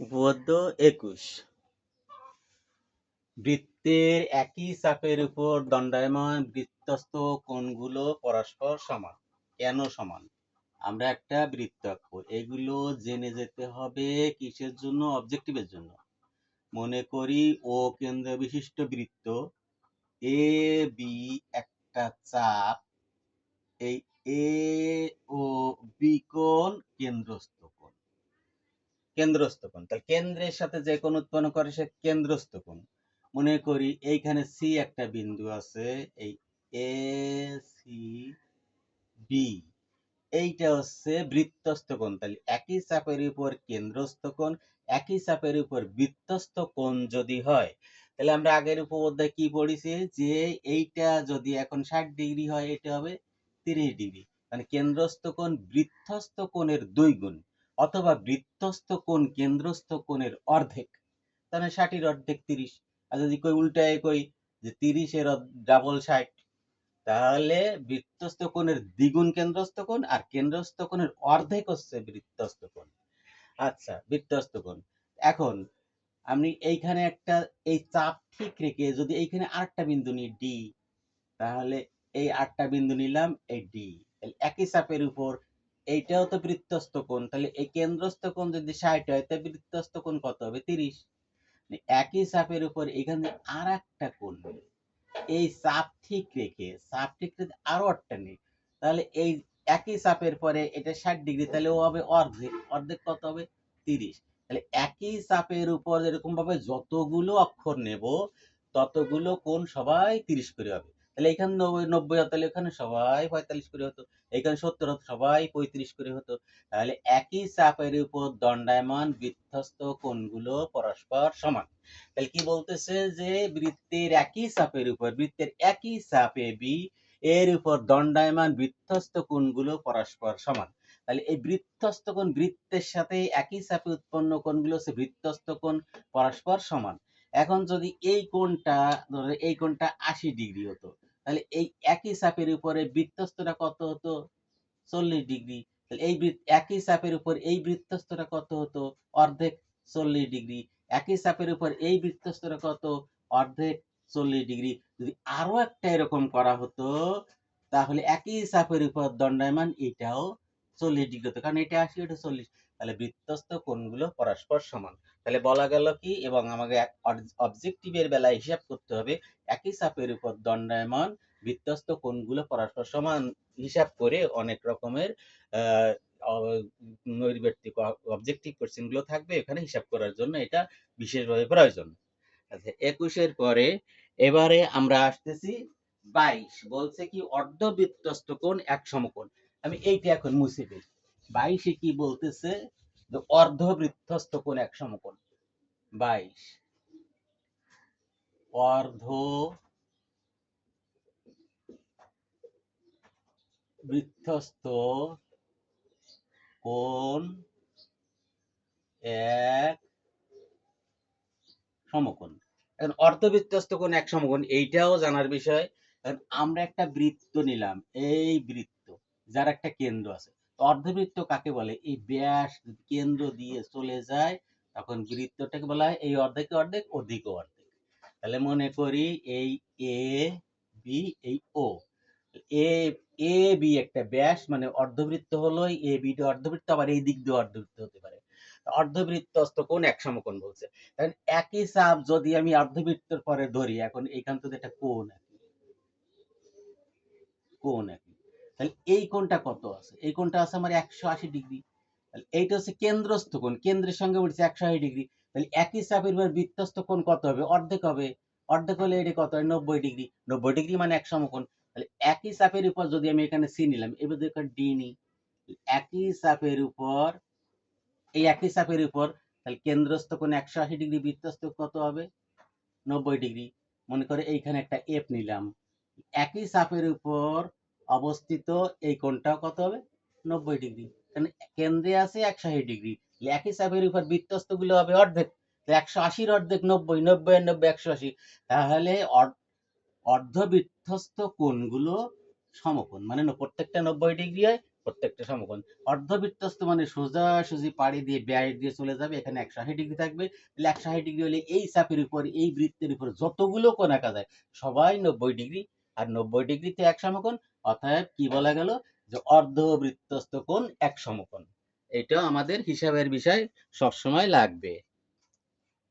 উপপাদ্য একুশ। বৃত্তের একই চাপের উপর দণ্ডায়মান বৃত্তস্থ কোণগুলো পরস্পর সমান। কেন সমান? আমরা একটা বৃত্ত আঁকবো। এগুলো জেনে যেতে হবে কিসের জন্য? অবজেক্টিভের জন্য। মনে করি ও কেন্দ্র বিশিষ্ট বৃত্ত এ, বি একটা চাপ। এই এ ও বি কোণ কেন্দ্রস্থ। কেন্দ্রস্থ কোণ। তাহলে কেন্দ্রের সাথে যে কোণ উৎপন্ন করে সে কেন্দ্রস্থ কোণ। মনে করি এইখানে সি একটা বিন্দু আছে, এই এ সি বি এইটা হচ্ছে বৃত্তস্থ কোণ। তাহলে একই চাপের উপর কেন্দ্রস্থ কোণ, একই চাপের উপর বৃত্তস্থ কোণ যদি হয়, তাহলে আমরা আগের উপপাদ্যায় কি পড়েছি? যে এইটা যদি এখন ষাট ডিগ্রি হয়, এটা হবে তিরিশ ডিগ্রি। মানে কেন্দ্রস্থ কোণ বৃত্তস্থ কোণের দুই গুণ। অথবা বৃত্তস্থ কোণ, কেন্দ্রস্থ কোণের অর্ধেক। তাহলে ষাটের অর্ধেক তিরিশ। আর যদি কই উল্টায় কই যে তিরিশের ডাবল ষাট, তাহলে বৃত্তস্থ কোণের দ্বিগুণ কেন্দ্রস্থ কোণ আর কেন্দ্রস্থ কোণের অর্ধেক হচ্ছে বৃত্তস্থ কোণ। আচ্ছা বৃত্তস্থ কোণ। এখন আমি এইখানে একটা, এই চাপ ঠিক রেখে যদি এইখানে আটটা বিন্দু নিই ডি তাহলে এই আটটা বিন্দু নিলাম, এই ডি একই চাপের উপর এইটাও তো বৃত্তস্থ কোণ। তাহলে এই কেন্দ্রস্থ কোণ যদি ষাট হয়, তাহলে বৃত্তস্থ কোণ কত হবে? তিরিশ। একই চাপের উপর এখানে আর একটা কোণ। এই চাপ ঠিক রেখে, চাপ ঠিক রেখে আরও একটা নেই। তাহলে এই একই চাপের পরে এটা ষাট ডিগ্রি, তাহলে ও হবে অর্ধেক। অর্ধেক কত হবে? তিরিশ। তাহলে একই চাপের উপর এরকম ভাবে যতগুলো অক্ষর নেব, ততগুলো কোণ সবাই তিরিশ করে হবে। তাহলে এখানে নব্বই হতো তাহলে এখানে সবাই পঁয়তাল্লিশ করে হতো। এখানে সত্তর হতো, সবাই পঁয়ত্রিশ করে হতো। তাহলে একই চাপের উপর দণ্ডায়মান বৃত্তস্থ কোণগুলো পরস্পর সমান। তাহলে কি বলতেছে যে বৃত্তের একই চাপের উপর, বৃত্তের একই চাপে বি এর উপর দণ্ডায়মান বৃত্তস্থ কোণগুলো পরস্পর সমান। তাহলে এই বৃত্তস্থ কোণ বৃত্তের সাথে একই চাপে উৎপন্ন কোণগুলো হচ্ছে বৃত্তস্থ কোণ পরস্পর সমান। এখন যদি এই কোণটা, ধরো এই কোণটা আশি ডিগ্রি হতো তাহলে এই একই চাপের উপরে বৃত্তস্থটা কত হতো? চল্লিশ ডিগ্রি। তাহলে এই একই চাপের উপর এই বৃত্তস্থটা কত হতো? অর্ধেক চল্লিশ ডিগ্রি। একই চাপের উপর এই বৃত্তস্থটা কত? অর্ধেক চল্লিশ ডিগ্রি। যদি আরও একটা এরকম করা হতো, তাহলে একই চাপের উপর দণ্ডায়মান এটাও চল্লিশ ডিগ্রি হতো। কারণ এটা আসি এটা চল্লিশ। তাহলে বৃত্তস্থ কোণগুলো পরস্পর সমান। তাহলে বলা গেল কি? এবং আমাকে অবজেক্টিভের বেলায় হিসাব করতে হবে, একই চাপের উপর দণ্ডায়মান বৃত্তস্থ কোণগুলো পরস্পর সমান হিসাব করে অনেক রকমের নৈর্ব্যক্তিক অবজেক্টিভ কোশ্চেনগুলো থাকবে এখানে হিসাব করার জন্য। এটা বিশেষভাবে প্রয়োজন। আচ্ছা একুশের পরে এবারে আমরা আসতেছি বাইশ। বলছে কি অর্ধবৃত্তস্থ কোণ এক সমকোণ। আমি এইটা এখন মুছে ফেলি। বাইশে কি বলতেছে? যে অর্ধবৃত্তস্থ কোণ এক সমকোণ। বাইশ। অর্ধ বৃত্তস্থ কোণ এক সমকোণ। এখন অর্ধবৃত্তস্থ কোণ এক সমকোণ, এইটাও জানার বিষয়। আমরা একটা বৃত্ত নিলাম, এই বৃত্ত, যার একটা কেন্দ্র আছে। অর্ধবৃত্ত কাকে বলে? এই ব্যাস কেন্দ্র দিয়ে চলে যায়, তখন বৃত্তটাকে বলা হয় এই অর্ধেকে অর্ধেক অধিক অর্ধেক। তাহলে মনে করি এই এ বি এই ও এ এ বি একটা ব্যাস মানে অর্ধবৃত্ত হলো এ বিটা অর্ধবৃত্ত, আবার এই দিক দিয়ে অর্ধবৃত্ত হতে পারে। অর্ধবৃত্তস্থ কোণ এক সমকোণ বলছে। এখন একই চাপ যদি আমি অর্ধবৃত্তের পরে ধরি, এখন এইখান থেকে একটা কোণ কোণ আঁকি তাহলে এই কোণটা কত আছে? এই কোণটা আছে আমার একশো আশি ডিগ্রি। তাহলে এইটা হচ্ছে কেন্দ্রস্থ কোণ, কেন্দ্রের সঙ্গে উঠছে একশো আশি ডিগ্রি। তাহলে একই চাপের উপর বৃত্তস্থ কোণ কত হবে? অর্ধেক হবে। অর্ধেক হলে এটা কত হয়? নব্বই ডিগ্রি। নব্বই ডিগ্রি মানে এক সমকোণ। তাহলে একই চাপের উপর যদি আমি এখানে সি নিলাম এবার দেখো ডি নি একই চাপের উপর, এই একই চাপের উপর, তাহলে কেন্দ্রস্থ কোণ একশো আশি ডিগ্রি, বৃত্তস্থ কত হবে? নব্বই ডিগ্রি। মনে করে এইখানে একটা এফ নিলাম। একই চাপের উপর অবস্থিত এই কোণটাও কত হবে? নব্বই ডিগ্রি। কারণ কেন্দ্রে আছে একশো আশি ডিগ্রি। একই চাপের উপর বৃত্তস্থগুলো হবে অর্ধেক। একশো আশির অর্ধেক নব্বই নব্বই আর নব্বই একশো আশি। তাহলে অর- অর্ধবৃত্তস্থ কোণগুলো সমকোণ। মানে প্রত্যেকটা নব্বই ডিগ্রি হয়, প্রত্যেকটা সমকোণ। অর্ধবৃত্তস্ত মানে সোজাসুজি পাড়ি দিয়ে ব্যাস দিয়ে চলে যাবে। এখানে একশো আশি ডিগ্রি থাকবে। তাহলে একশো আশি ডিগ্রি হলে এই চাপের উপর, এই বৃত্তের উপর যতগুলো কোণ আঁকা যায়, সবাই নব্বই ডিগ্রি আর নব্বই ডিগ্রিতে এক সমকোণ, অতএব কি বলা গেল যে অর্ধবৃত্তস্থ কোণ এক সমকোণ। এটা আমাদের হিসাবের বিষয় সবসময় লাগবে।